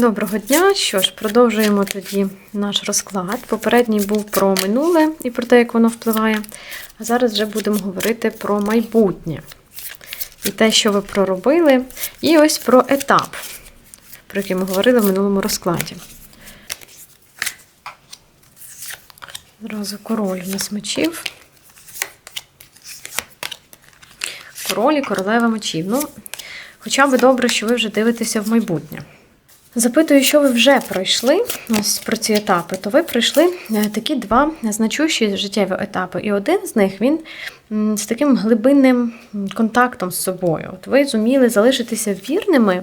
Доброго дня. Що ж, продовжуємо тоді наш розклад. Попередній був про минуле і про те, як воно впливає. А зараз вже будемо говорити про майбутнє. І те, що ви проробили, і ось про етап, про який ми говорили в минулому розкладі. Одразу король у нас мечів. Король і королева мечів. Ну, хоча б добре, що ви вже дивитеся в майбутнє. Запитую, що ви вже пройшли ось про ці етапи, то ви пройшли е, такі два значущі життєві етапи. І один з них він з таким глибинним контактом з собою. От ви зуміли залишитися вірними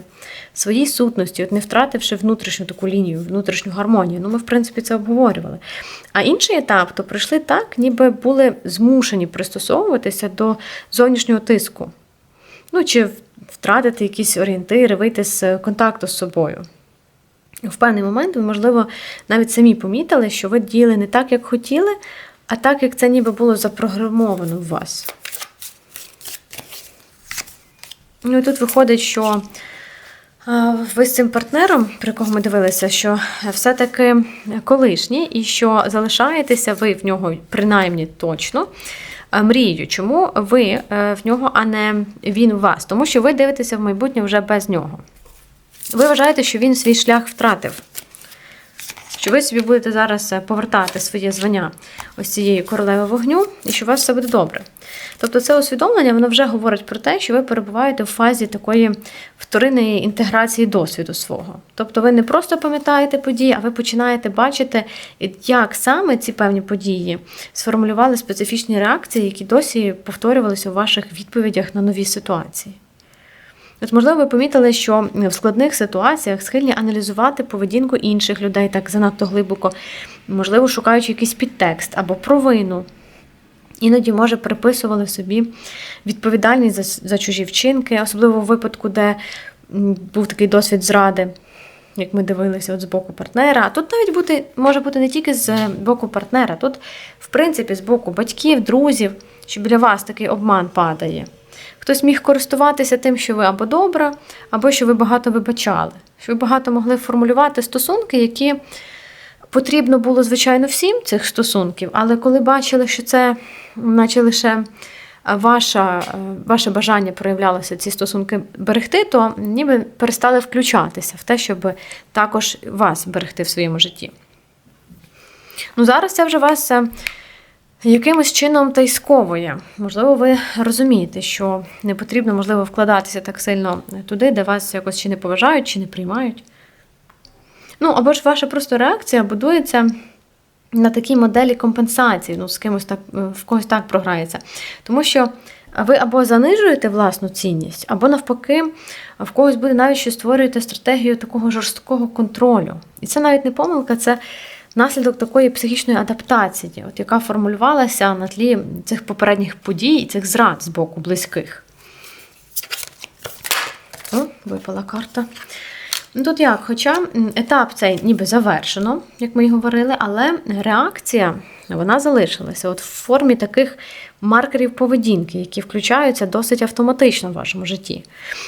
своїй сутності, от не втративши внутрішню таку лінію, внутрішню гармонію. Ну, ми, в принципі, це обговорювали. А інший етап, то пройшли так, ніби були змушені пристосовуватися до зовнішнього тиску. Ну, чи втратити якісь орієнтири, вийти з контакту з собою. В певний момент ви, можливо, навіть самі помітили, що ви діяли не так, як хотіли, а так, як це ніби було запрограмовано в вас. Ну і тут виходить, що ви з цим партнером, про кого ми дивилися, що все-таки колишній, і що залишаєтеся ви в нього принаймні точно. а, Мрією, чому ви е, в нього, а не він у вас? Тому що ви дивитеся в майбутнє вже без нього. Ви вважаєте, що він свій шлях втратив. Що ви собі будете зараз е, повертати своє звання ось цієї королеви вогню, і що у вас все буде добре. Тобто це усвідомлення воно вже говорить про те, що ви перебуваєте в фазі такої вторинної інтеграції досвіду свого. Тобто ви не просто пам'ятаєте події, а ви починаєте бачити, як саме ці певні події сформулювали специфічні реакції, які досі повторювалися у ваших відповідях на нові ситуації. От, можливо, ви помітили, що в складних ситуаціях схильні аналізувати поведінку інших людей так занадто глибоко, можливо, шукаючи якийсь підтекст або провину. Іноді, може, приписували собі відповідальність за, за чужі вчинки, особливо в випадку, де був такий досвід зради, як ми дивилися от з боку партнера. А тут навіть бути, може бути не тільки з боку партнера, тут, в принципі, з боку батьків, друзів, що біля вас такий обман падає. Хтось міг користуватися тим, що ви або добра, або що ви багато вибачали, що ви багато могли формулювати стосунки, які потрібно було, звичайно, всім цих стосунків, але коли бачили, що це наче лише ваша, ваше бажання проявлялося ці стосунки берегти, то ніби перестали включатися в те, щоб також вас берегти в своєму житті. Ну, зараз це вже вас е, якимось чином та й сковує. Можливо, ви розумієте, що не потрібно, можливо, вкладатися так сильно туди, де вас якось чи не поважають, чи не приймають. Ну, або ж ваша просто реакція будується на такій моделі компенсації, ну, з кимось так, в когось так програється. Тому що ви або занижуєте власну цінність, або навпаки, в когось буде навіть що створюєте стратегію такого жорсткого контролю. І це навіть не помилка, це наслідок такої психічної адаптації, от яка формулювалася на тлі цих попередніх подій і цих зрад з боку близьких. О, випала карта. Ну, Тут як, хоча етап цей ніби завершено, як ми і говорили, але реакція вона залишилася от в формі таких маркерів поведінки, які включаються досить автоматично в вашому житті.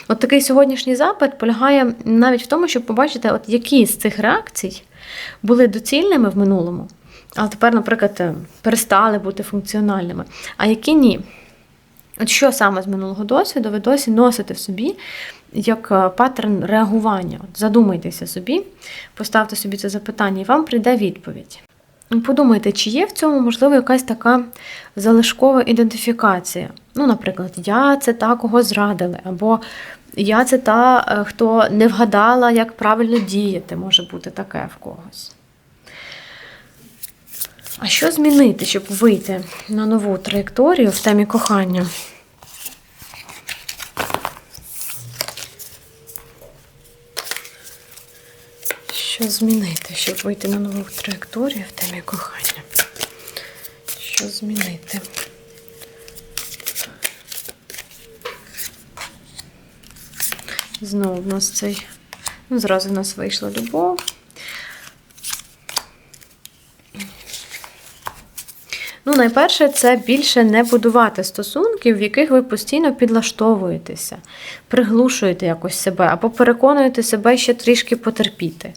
От такий сьогоднішній запит полягає навіть в тому, щоб побачити, от які з цих реакцій були доцільними в минулому, але тепер, наприклад, перестали бути функціональними, а які ні. От що саме з минулого досвіду ви досі носите в собі як е, паттерн реагування? От Задумайтеся собі, поставте собі це запитання, і вам прийде відповідь. Подумайте, чи є в цьому, можливо, якась така залишкова ідентифікація. Ну, наприклад, я це та, кого зрадили, або я це та, е, хто не вгадала, як правильно діяти, може бути таке в когось. А що змінити, щоб вийти на нову траєкторію в темі кохання? Що змінити, щоб вийти на нову траєкторію в темі кохання? Що змінити? Знову в нас цей. Ну, зразу в нас вийшла любов. Ну, найперше, це більше не будувати стосунків, в яких ви постійно підлаштовуєтеся, приглушуєте якось себе або переконуєте себе ще трішки потерпіти.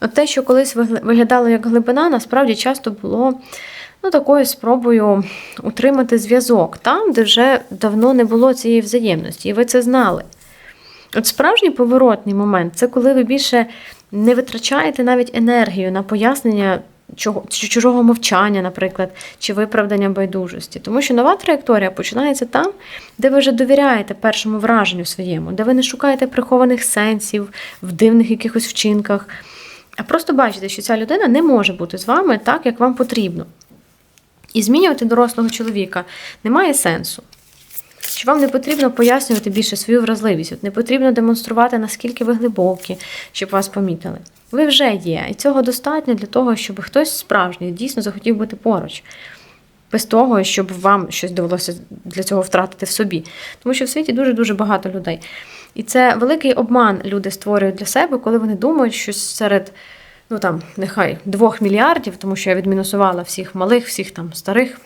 От те, що колись вигля- виглядало як глибина, насправді часто було ну, такою спробою утримати зв'язок там, де вже давно не було цієї взаємності, і ви це знали. От справжній поворотний момент це коли ви більше не витрачаєте навіть енергію на пояснення чого, чужого мовчання, наприклад, чи виправдання байдужості. Тому що нова траєкторія починається там, де ви вже довіряєте першому враженню своєму, де ви не шукаєте прихованих сенсів в дивних якихось вчинках, а просто бачите, що ця людина не може бути з вами так, як вам потрібно. І змінювати дорослого чоловіка немає сенсу. Чи вам не потрібно пояснювати більше свою вразливість? От не потрібно демонструвати, наскільки ви глибокі, щоб вас помітили. Ви вже є, і цього достатньо для того, щоб хтось справжній дійсно захотів бути поруч, без того, щоб вам щось довелося для цього втратити в собі. Тому що в світі дуже-дуже багато людей. І це великий обман люди створюють для себе, коли вони думають, що серед, ну там, нехай двох мільярдів, тому що я відмінусувала всіх малих, всіх там старих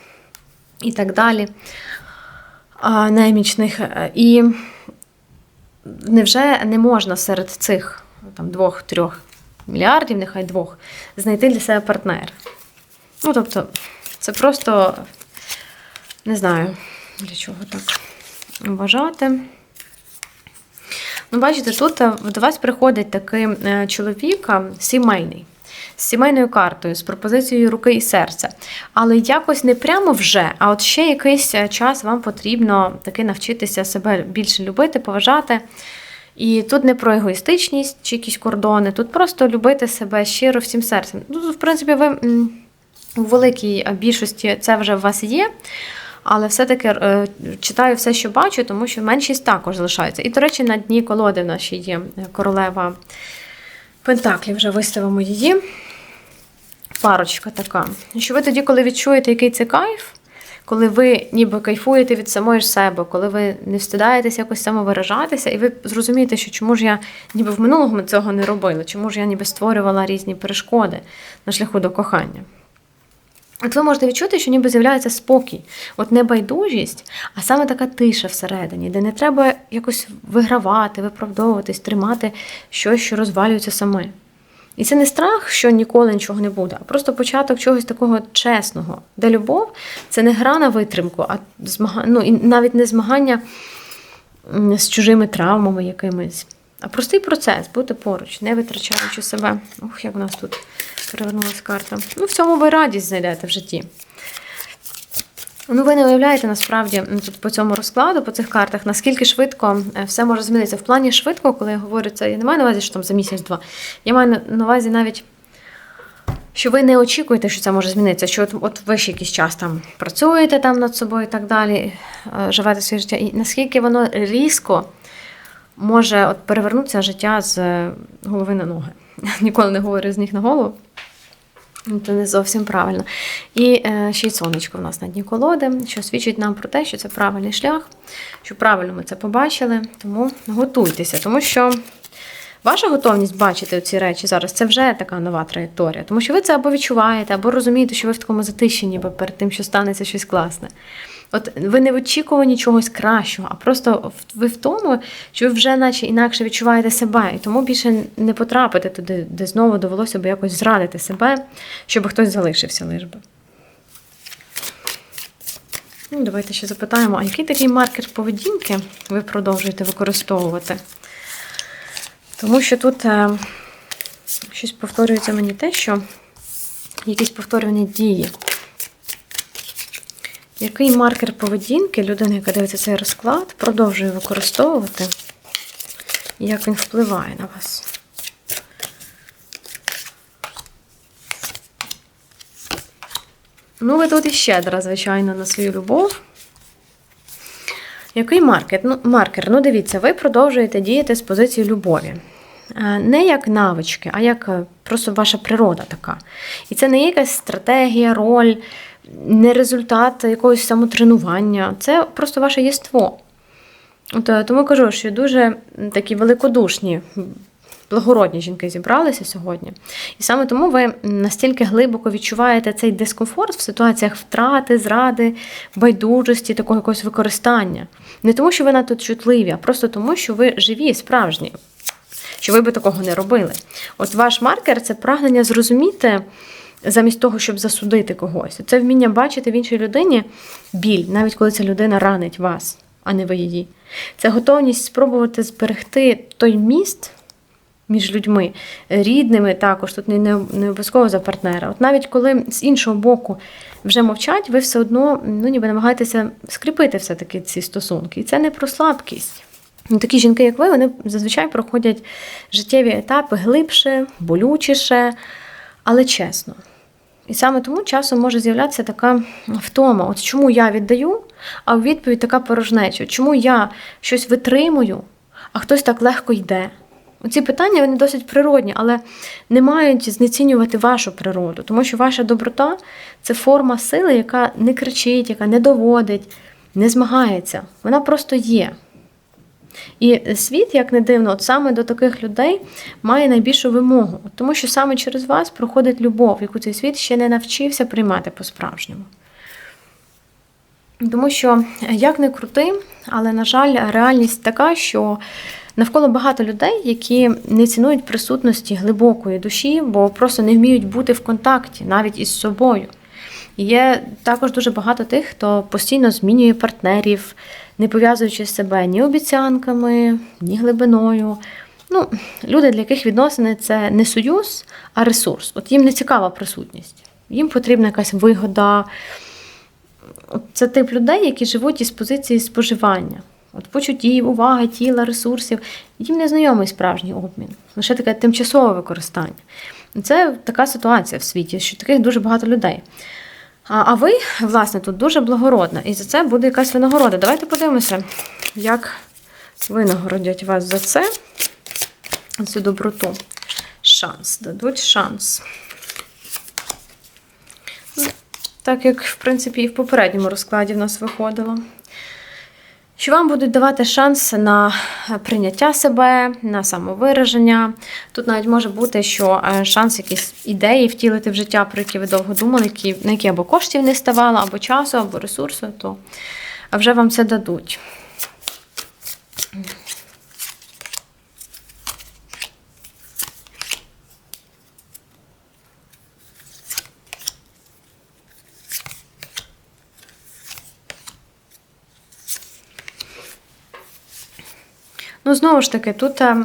і так далі а, немічних. Е, І невже не можна серед цих там, двох-трьох мільярдів, нехай двох, знайти для себе партнера? Ну, тобто, це просто не знаю, для чого так вважати. Ну, бачите, тут е, до вас приходить такий е, чоловік е, сімейний, з сімейною картою, з пропозицією руки і серця. Але якось не прямо вже, а от ще якийсь час вам потрібно таки навчитися себе більше любити, поважати. І тут не про егоїстичність чи якісь кордони, тут просто любити себе щиро всім серцем. Ну, в принципі, ви у великій більшості це вже в вас є. Але все-таки е, читаю все, що бачу, тому що меншість також залишається. І, до речі, на дні колоди в ще є е, королева Пентаклів, вже виставимо її. Парочка така. Що ви тоді, коли відчуєте, який це кайф, коли ви ніби кайфуєте від самої ж себе, коли ви не встидаєтесь якось самовиражатися, і ви зрозумієте, що чому ж я ніби в минулому цього не робила, чому ж я ніби створювала різні перешкоди на шляху до кохання. От ви можете відчути, що ніби з'являється спокій, от не байдужість, а саме така тиша всередині, де не треба якось вигравати, виправдовуватись, тримати щось, що розвалюється саме. І це не страх, що ніколи нічого не буде, а просто початок чогось такого чесного, де любов це не гра на витримку, а змага... ну, і навіть не змагання з чужими травмами якимись, а простий процес бути поруч, не витрачаючи себе. Ох, як у нас тут перевернулася карта. Ну, в цьому ви радість знайдете в житті. Ну, ви не уявляєте насправді тут по цьому розкладу, по цих картах, наскільки швидко е, все може змінитися. В плані швидко, коли я говорю це, я не маю на увазі, що там за місяць-два. Я маю на- на увазі навіть, що ви не очікуєте, що це може змінитися. Що от, от ви ще якийсь час там працюєте там над собою і так далі, е, живете своє життя. І наскільки воно різко може от перевернутися життя з е, голови на ноги. Ніколи не говорю з ніг на голову. Це не зовсім правильно. І е, ще й сонечко в нас на дні колоди, що свідчить нам про те, що це правильний шлях, що правильно ми це побачили. Тому готуйтеся, тому що ваша готовність бачити ці речі зараз це вже така нова траєкторія. Тому що ви це або відчуваєте, або розумієте, що ви в такому затиші, ніби перед тим, що станеться щось класне. От ви не в очікуванні чогось кращого, а просто ви в тому, що ви вже наче інакше відчуваєте себе, і тому більше не потрапите туди, де знову довелося б якось зрадити себе, щоб хтось залишився лиш би. Ну, давайте ще запитаємо, а який такий маркер поведінки ви продовжуєте використовувати? Тому що тут е, щось повторюється мені те, що якісь повторювані дії. Який маркер поведінки людина, яка дивиться цей розклад, продовжує використовувати, і як він впливає на вас? Ну, ви тут і щедра, звичайно, на свою любов. Який маркер? Ну, маркер? Ну, дивіться, ви продовжуєте діяти з позиції любові. Е, Не як навички, а як е, просто ваша природа така. І це не якась стратегія, роль, не результат якогось самотренування. Це просто ваше єство. От, е, тому кажу, що дуже такі великодушні благородні жінки зібралися сьогодні. І саме тому ви настільки глибоко відчуваєте цей дискомфорт в ситуаціях втрати, зради, байдужості, такого якогось використання. Не тому, що ви надто чутливі, а просто тому, що ви живі, справжні. Що ви би такого не робили. От ваш маркер це прагнення зрозуміти замість того, щоб засудити когось. Це вміння бачити в іншій людині біль, навіть коли ця людина ранить вас, а не ви її. Це готовність спробувати зберегти той міст між людьми, рідними також, тут не, обов'язково за партнера. От навіть коли з іншого боку вже мовчать, ви все одно ну, ніби намагаєтеся скріпити все-таки ці стосунки. І це не про слабкість. Ну, Такі жінки, як ви, вони зазвичай проходять життєві етапи глибше, болючіше, але чесно. І саме тому часом може з'являтися така втома. От чому я віддаю, а в відповідь така порожнеча. Чому я щось витримую, а хтось так легко йде? Ці питання вони досить природні, але не мають знецінювати вашу природу, тому що ваша доброта це форма сили, яка не кричить, яка не доводить, не змагається. Вона просто є. І світ, як не дивно, от саме до таких людей має найбільшу вимогу, тому що саме через вас проходить любов, яку цей світ ще не навчився приймати по-справжньому. Тому що, як не крути, але, на жаль, реальність така, що навколо багато людей, які не цінують присутності глибокої душі, бо просто не вміють бути в контакті навіть із собою. Є також дуже багато тих, хто постійно змінює партнерів, не пов'язуючи себе ні обіцянками, ні глибиною. Ну, Люди, для яких відносини це не союз, а ресурс. От їм не цікава присутність. Їм потрібна якась вигода. От Це тип людей, які живуть із позиції споживання. От Почуттів, уваги, тіла, ресурсів. Їм не знайомий справжній обмін, лише таке тимчасове використання. Це така ситуація в світі, що таких дуже багато людей. А ви, власне, тут дуже благородна, і за це буде якась винагорода. Давайте подивимося, як винагородять вас за це, цю доброту. Шанс, дадуть шанс. Так як, в принципі, і в попередньому розкладі в нас виходило. Що вам будуть давати шанс на прийняття себе, на самовираження. Тут навіть може бути, що е, шанс якісь ідеї втілити в життя, про які ви довго думали, які, на які або коштів не ставало, або часу, або ресурсу, то вже вам це дадуть. Ну, знову ж таки, тут е,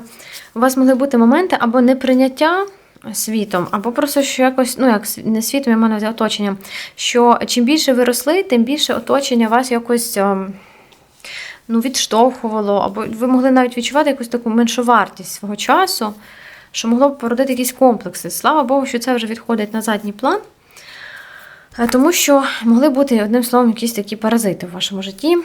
у вас могли бути моменти або неприйняття світом, або просто що якось, ну як не світом, я маю на оточенням, що чим більше ви росли, тим більше оточення вас якось ем, ну, відштовхувало, або ви могли навіть відчувати якусь таку меншу вартість свого часу, що могло б породити якісь комплекси. Слава Богу, що це вже відходить на задній план. Е, тому що могли бути, одним словом, якісь такі паразити в вашому житті.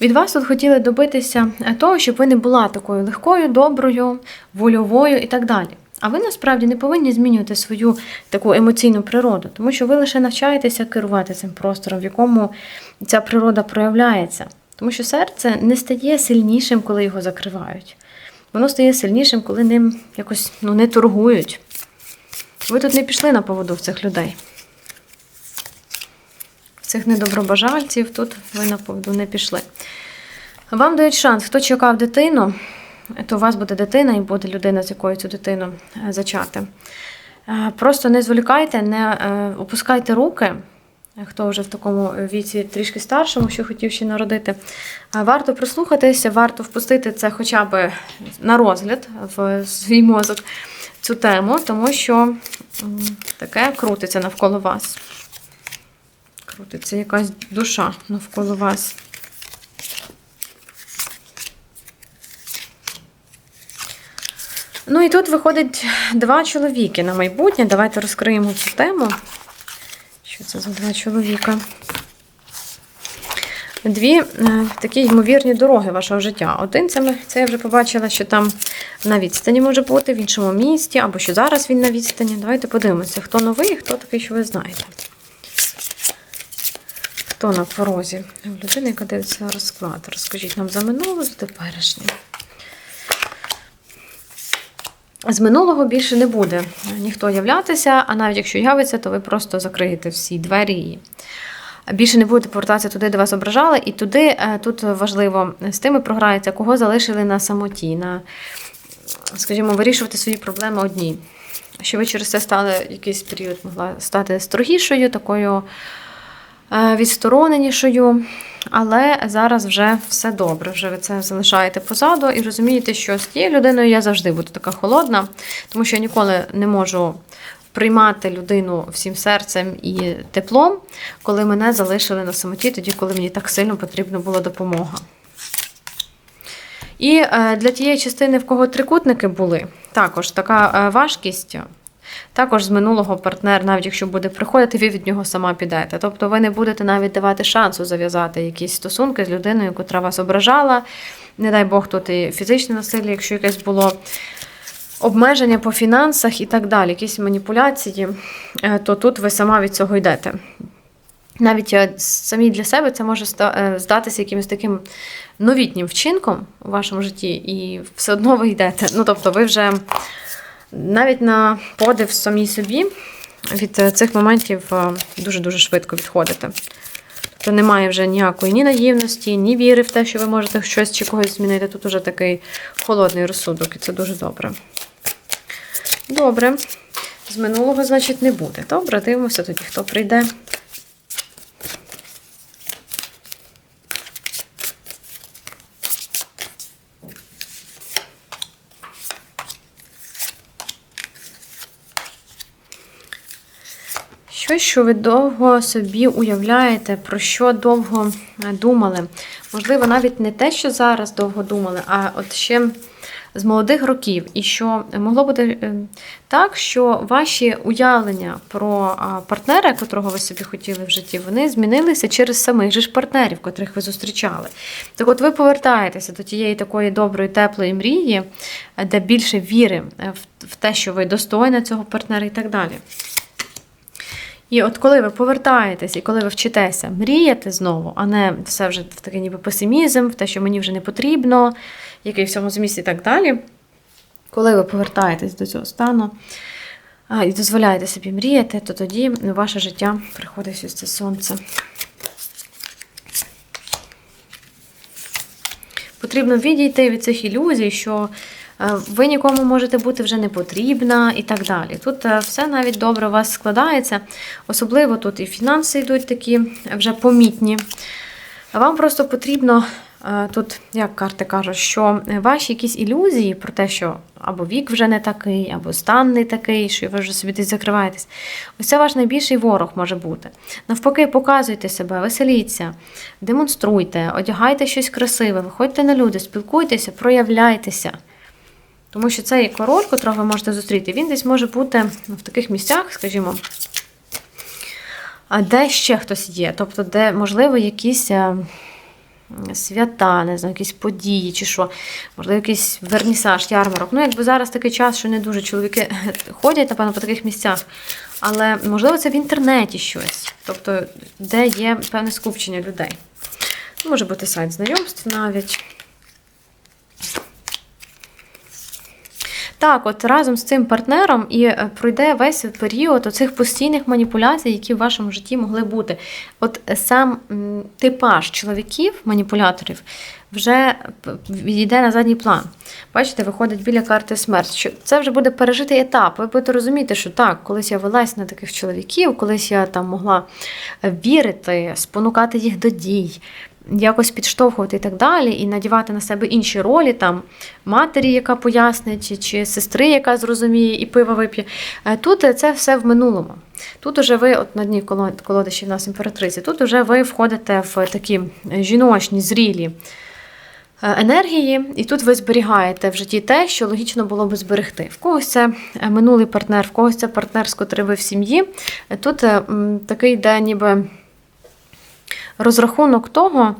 Від вас тут хотіли добитися того, щоб ви не була такою легкою, доброю, вольовою і так далі. А ви насправді не повинні змінювати свою таку емоційну природу, тому що ви лише навчаєтеся керувати цим простором, в якому ця природа проявляється. Тому що серце не стає сильнішим, коли його закривають. Воно стає сильнішим, коли ним якось ну, не торгують. Ви тут не пішли на поводу в цих людей. Цих недобробажальців тут ви на поводу не пішли. Вам дають шанс, хто чекав дитину, то у вас буде дитина і буде людина, з якою цю дитину е, зачати. Е, просто не зволікайте, не е, опускайте руки, хто вже в такому віці трішки старшому, що хотів ще народити. Варто прислухатися, варто впустити це хоча б на розгляд в свій мозок цю тему, тому що таке крутиться навколо вас крутиться якась душа навколо вас. Ну і тут виходить два чоловіки на майбутнє. Давайте розкриємо цю тему. Що це за два чоловіка? Дві е, такі ймовірні дороги вашого життя. Один це, це я вже побачила, що там на відстані може бути, в іншому місті, або що зараз він на відстані. Давайте подивимося, хто новий, хто такий, що ви знаєте. Хто на порозі? Людина, яка дивиться розклад. Розкажіть нам за минуле, за теперішнє. З минулого більше не буде ніхто являтися, а навіть якщо явиться, то ви просто закриєте всі двері і більше не будете повертатися туди, де вас ображали. І туди е, тут важливо з тими програється, кого залишили на самоті, на, скажімо, вирішувати свої проблеми одні. Що ви через це стали якийсь період могла стати строгішою, такою відстороненішою. Але зараз вже все добре. Вже ви це залишаєте позаду і розумієте, що з тією людиною я завжди буду така холодна, тому що я ніколи не можу приймати людину всім серцем і теплом, коли мене залишили на самоті, тоді, коли мені так сильно потрібна була допомога. І е, для тієї частини, в кого трикутники були, також така е, важкість. Також з минулого партнер, навіть якщо буде приходити, ви від нього сама підете. Тобто ви не будете навіть давати шансу зав'язати якісь стосунки з людиною, яка вас ображала. Не дай Бог, тут і фізичне насилля, якщо якесь було обмеження по фінансах і так далі, якісь маніпуляції, е, то тут ви сама від цього йдете. Навіть е, самі для себе це може е, здатися якимось таким новітнім вчинком у вашому житті, і все одно ви йдете. Ну, тобто, ви вже навіть на подив самій собі від цих моментів дуже-дуже швидко відходите. Тобто немає вже ніякої ні наївності, ні віри в те, що ви можете щось чи когось змінити. Тут уже такий холодний розсудок, і це дуже добре. Добре. З минулого, значить, не буде. Добре, дивимося тоді, хто прийде. Щось, що ви довго собі уявляєте, про що довго думали. Можливо, навіть не те, що зараз довго думали, а от ще з молодих років, і що могло бути е, так, що ваші уявлення про партнера, котрого ви собі хотіли в житті, вони змінилися через самих же ж партнерів, котрих ви зустрічали. Так от ви повертаєтеся до тієї такої доброї, теплої мрії, де більше віри в те, що ви достойна цього партнера і так далі. І от коли ви повертаєтесь і коли ви вчитеся мріяти знову, а не все вже в такий ніби песимізм, в те, що мені вже не потрібно, який в цьому змісті і так далі. Коли ви повертаєтесь до цього стану і дозволяєте собі мріяти, то тоді ваше життя приходить ось це сонце. Потрібно відійти від цих ілюзій, що ви нікому можете бути вже не потрібна і так далі. Тут е, все навіть добре у вас складається, особливо тут і фінанси йдуть такі вже помітні. Вам просто потрібно. Е, тут, як карти кажуть, що ваші якісь ілюзії про те, що або вік вже не такий, або стан не такий, що ви вже собі десь закриваєтесь. Ось це ваш найбільший ворог може бути. Навпаки, показуйте себе, веселіться, демонструйте, одягайте щось красиве, виходьте на люди, спілкуйтеся, проявляйтеся. Тому що цей король, котрого ви можете зустріти, він десь може бути в таких місцях, скажімо, де ще хтось є. Тобто, де, можливо, якісь е, свята, не знаю, якісь події чи що, можливо, якийсь вернісаж, ярмарок. Ну, якби зараз такий час, що не дуже чоловіки ходять, напевно, по таких місцях. Але, можливо, це в інтернеті щось, тобто, де є певне скупчення людей. Може бути сайт знайомств навіть. Так, от разом з цим партнером і е, пройде весь період оцих постійних маніпуляцій, які в вашому житті могли бути. От сам типаж чоловіків, маніпуляторів, вже відійде на задній план. Бачите, виходить біля карти смерть. Що Це вже буде пережитий етап. Ви будете розуміти, що так, колись я велась на таких чоловіків, колись я там могла вірити, спонукати їх до дій, якось підштовхувати і так далі, і надівати на себе інші ролі, там матері, яка пояснить, чи, чи сестри, яка зрозуміє і пиво вип'є. Е, тут це все в минулому. Тут уже ви, от на дні колодищі в нас імператриці, тут уже ви входите в такі жіночні, зрілі. Е, енергії, і тут ви зберігаєте в житті те, що логічно було би зберегти. В когось це е, минулий партнер, в когось це партнер, з котрим ви в сім'ї. Тут такий йде ніби розрахунок того,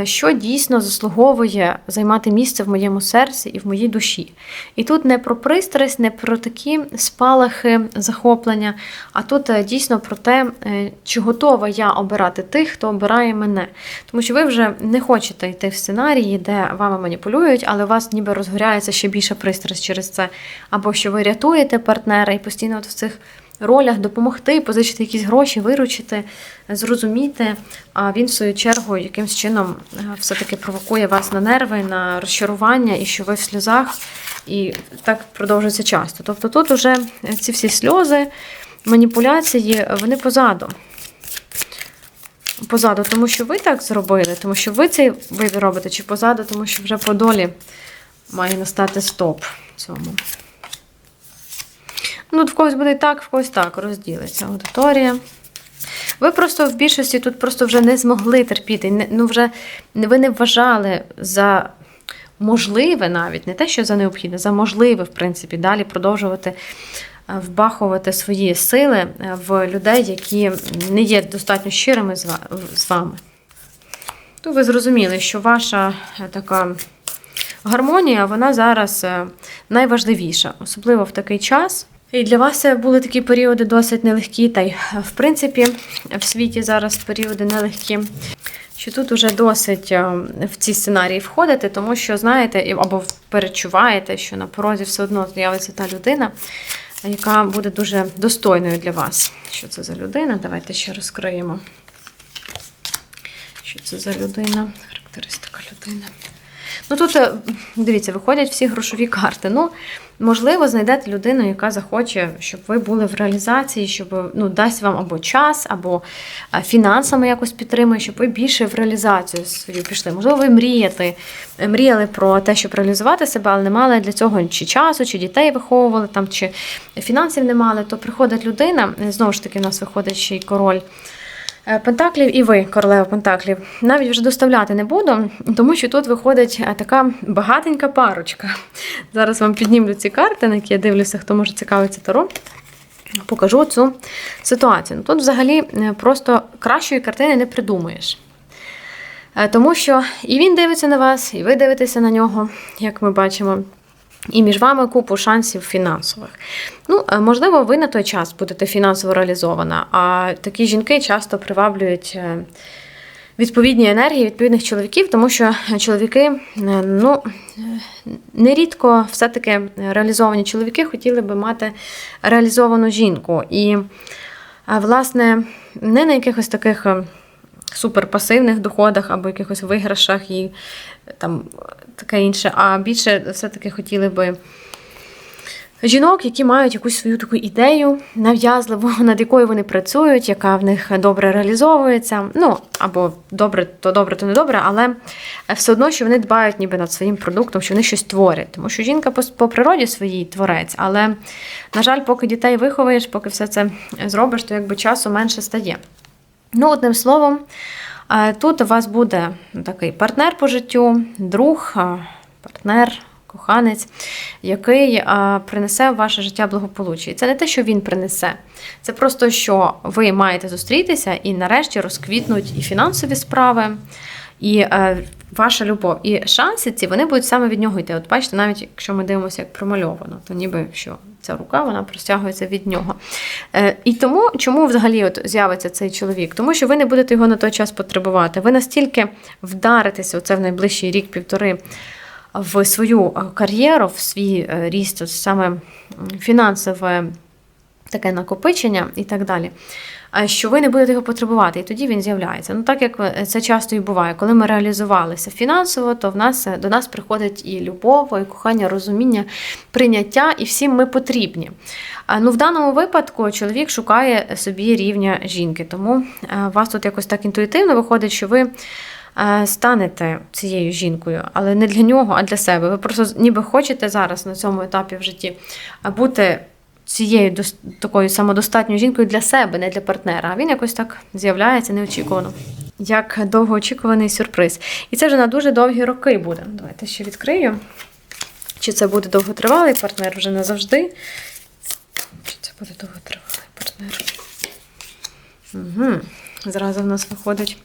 е, що дійсно заслуговує займати місце в моєму серці і в моїй душі. І тут не про пристрасть, не про такі спалахи захоплення, а тут е, дійсно про те, е, чи готова я обирати тих, хто обирає мене. Тому що ви вже не хочете йти в сценарії, де вами маніпулюють, але у вас ніби розгоряється ще більша пристрасть через це. Або що ви рятуєте партнера і постійно от в цих ролях допомогти, позичити якісь гроші, виручити, зрозуміти. А він, в свою чергу, якимсь чином е, все-таки провокує вас на нерви, на розчарування, і що ви в сльозах, і так продовжується часто. Тобто тут уже ці всі сльози, маніпуляції, вони позаду. Позаду, тому що ви так зробили, тому що ви цей вибір робите, чи позаду, тому що вже по долі має настати стоп цьому. Ну, в когось буде так, в когось так розділиться аудиторія. Ви просто в більшості тут просто вже не змогли терпіти. Ну вже ви не вважали за можливе навіть, не те, що за необхідне, за можливе, в принципі, далі продовжувати е, вбахувати свої сили е, в людей, які не є достатньо щирими з вами. То ви зрозуміли, що ваша е, така гармонія, вона зараз найважливіша, особливо в такий час. І для вас були такі періоди досить нелегкі, та й е, в принципі в світі зараз періоди нелегкі. Що тут уже досить е, в ці сценарії входити, тому що знаєте, або перечуваєте, що на порозі все одно з'явиться та людина, яка буде дуже достойною для вас. Що це за людина? Давайте ще розкриємо. Що це за людина? Характеристика людини. Ну тут, е, дивіться, виходять всі грошові карти. Ну, можливо, знайдете людину, яка захоче, щоб ви були в реалізації, щоб ну, дасть вам або час, або е, фінансами якось підтримує, щоб ви більше в реалізацію свою пішли. Можливо, ви мрієте, мріяли про те, щоб реалізувати себе, але не мали для цього чи часу, чи дітей виховували, там, чи фінансів не мали, то приходить людина, знову ж таки, у нас виходить ще й король. Е, Пентаклів і ви, королева Пентаклів, навіть вже доставляти не буду, тому що тут виходить е, така багатенька парочка. Зараз вам піднімлю ці карти, на які я дивлюся, хто може цікавиться Таро. Покажу цю ситуацію. Ну, Тут взагалі е, просто кращої картини не придумаєш. Тому що і він дивиться на вас, і ви дивитеся на нього, як ми бачимо. І між вами купу шансів фінансових. Ну, е, можливо, ви на той час будете фінансово реалізована, а такі жінки часто приваблюють е, відповідні енергії відповідних чоловіків, тому що чоловіки, е, ну, нерідко все-таки реалізовані чоловіки хотіли би мати реалізовану жінку. І, власне, не на якихось таких суперпасивних доходах або якихось виграшах і там таке інше, а більше все-таки хотіли би жінок, які мають якусь свою таку ідею нав'язливу, над якою вони працюють, яка в них добре реалізовується. Ну, або добре, то добре, то не добре, але все одно, що вони дбають ніби над своїм продуктом, що вони щось творять. Тому що жінка по, природі своїй творець, але, на жаль, поки дітей виховуєш, поки все це зробиш, то якби часу менше стає. Ну, одним словом, тут у вас буде такий партнер по життю, друг, партнер, коханець, який принесе в ваше життя благополуччя. І це не те, що він принесе, це просто що ви маєте зустрітися і нарешті розквітнуть і фінансові справи, і е, ваша любов. І шанси ці вони будуть саме від нього йти. От бачите, навіть якщо ми дивимося як промальовано, то ніби що ця рука вона простягується від нього. Е, і тому, чому взагалі от з'явиться цей чоловік? Тому що ви не будете його на той час потребувати. Ви настільки вдаритеся оце в найближчий рік-півтори в свою е, кар'єру, в свій е, ріст, саме фінансове таке накопичення і так далі. А Що ви не будете його потребувати, і тоді він з'являється. Ну так як е, це часто і буває, коли ми реалізувалися фінансово, то в нас е, до нас приходить і любов, і кохання, розуміння, прийняття, і всім ми потрібні. Ну, в даному випадку чоловік шукає собі рівня жінки, тому е, вас тут якось так інтуїтивно виходить, що ви е, станете цією жінкою, але не для нього, а для себе. Ви просто ніби хочете зараз на цьому етапі в житті е, бути цією такою самодостатньою жінкою для себе, не для партнера. А він якось так з'являється неочікувано. Як довгоочікуваний сюрприз. І це вже на дуже довгі роки буде. Давайте ще відкрию. Чи це буде довготривалий партнер вже назавжди? Чи це буде довготривалий партнер? Угу. Зразу в нас виходить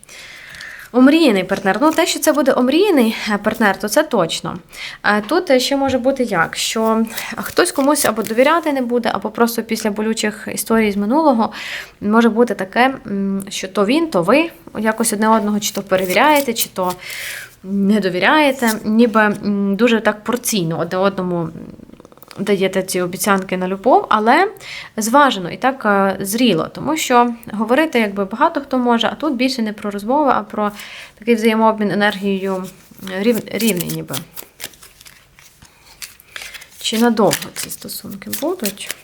Омріяний партнер. Ну, те, що це буде омріяний е, партнер, то це точно. Е, Тут ще може бути як, що хтось комусь або довіряти не буде, або просто після болючих історій з минулого може бути таке, що то він, то ви якось одне одного чи то перевіряєте, чи то не довіряєте, ніби дуже так порційно одне одному даєте ці обіцянки на любов, але зважено і так е, зріло, тому що говорити якби багато хто може, а тут більше не про розмови, а про такий взаємообмін енергією рів, рівний ніби. Чи надовго ці стосунки будуть?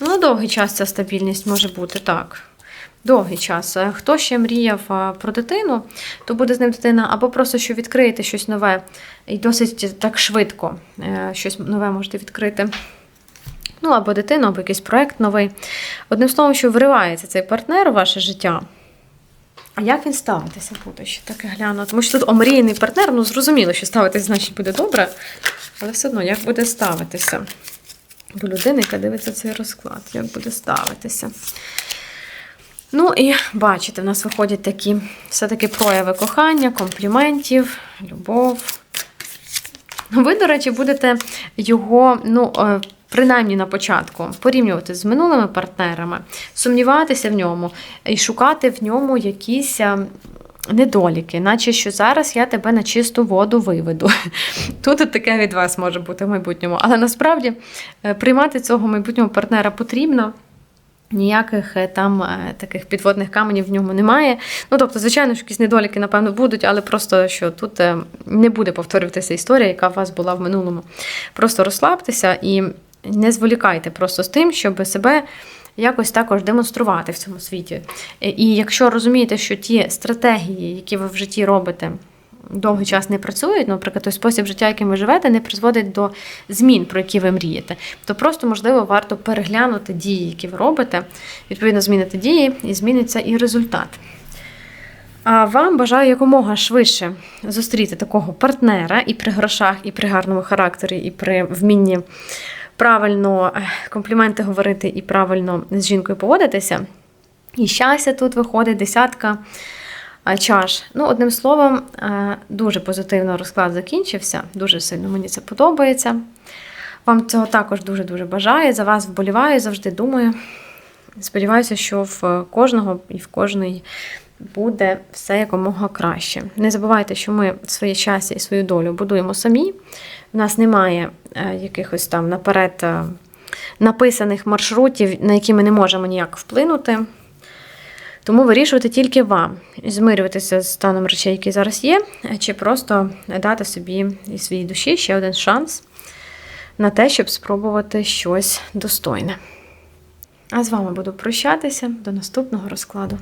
Ну, на довгий час ця стабільність може бути так. Довгий час. Е, Хто ще мріяв е, про дитину, то буде з ним дитина, або просто що відкриєте щось нове і досить так швидко е, щось нове можете відкрити. Ну, або дитину, або якийсь проект новий. Одним словом, що вривається цей партнер у ваше життя. А як він ставитися буде? Ще таке гляну. Тому що тут омріяний партнер, ну зрозуміло, що ставитись, значить, буде добре. Але все одно, як буде ставитися? До людини, яка дивиться цей розклад, як буде ставитися. Ну і бачите, в нас виходять такі все-таки прояви кохання, компліментів, любов. Ви, до речі, будете його, ну, е, принаймні на початку, порівнювати з минулими партнерами, сумніватися в ньому і шукати в ньому якісь. е, Недоліки, наче що зараз я тебе на чисту воду виведу. Тут таке від вас може бути в майбутньому. Але насправді е, приймати цього майбутнього партнера потрібно. Ніяких е, там е, таких підводних каменів в ньому немає. Ну, тобто, звичайно, що якісь недоліки, напевно, будуть, але просто що тут е, не буде повторюватися історія, яка у вас була в минулому. Просто розслабтеся і не зволікайте просто з тим, щоб себе якось також демонструвати в цьому світі. І якщо розумієте, що ті стратегії, які ви в житті робите, довгий час не працюють, наприклад, той спосіб життя, яким ви живете, не призводить до змін, про які ви мрієте, то просто, можливо, варто переглянути дії, які ви робите, відповідно, змінити дії, і зміниться і результат. А вам бажаю якомога швидше зустріти такого партнера і при грошах, і при гарному характері, і при вмінні правильно е, компліменти говорити і правильно з жінкою поводитися. І щастя тут виходить десятка чаш. Ну, одним словом, е, дуже позитивно розклад закінчився. Дуже сильно мені це подобається. Вам цього також дуже-дуже бажаю. За вас вболіваю, завжди думаю. Сподіваюся, що в кожного і в кожної буде все якомога краще. Не забувайте, що ми своє щастя і свою долю будуємо самі. У нас немає е, якихось там наперед е, написаних маршрутів, на які ми не можемо ніяк вплинути. Тому вирішувати тільки вам, змирюватися з станом речей, які зараз є, чи просто дати собі і своїй душі ще один шанс на те, щоб спробувати щось достойне. А з вами буду прощатися до наступного розкладу.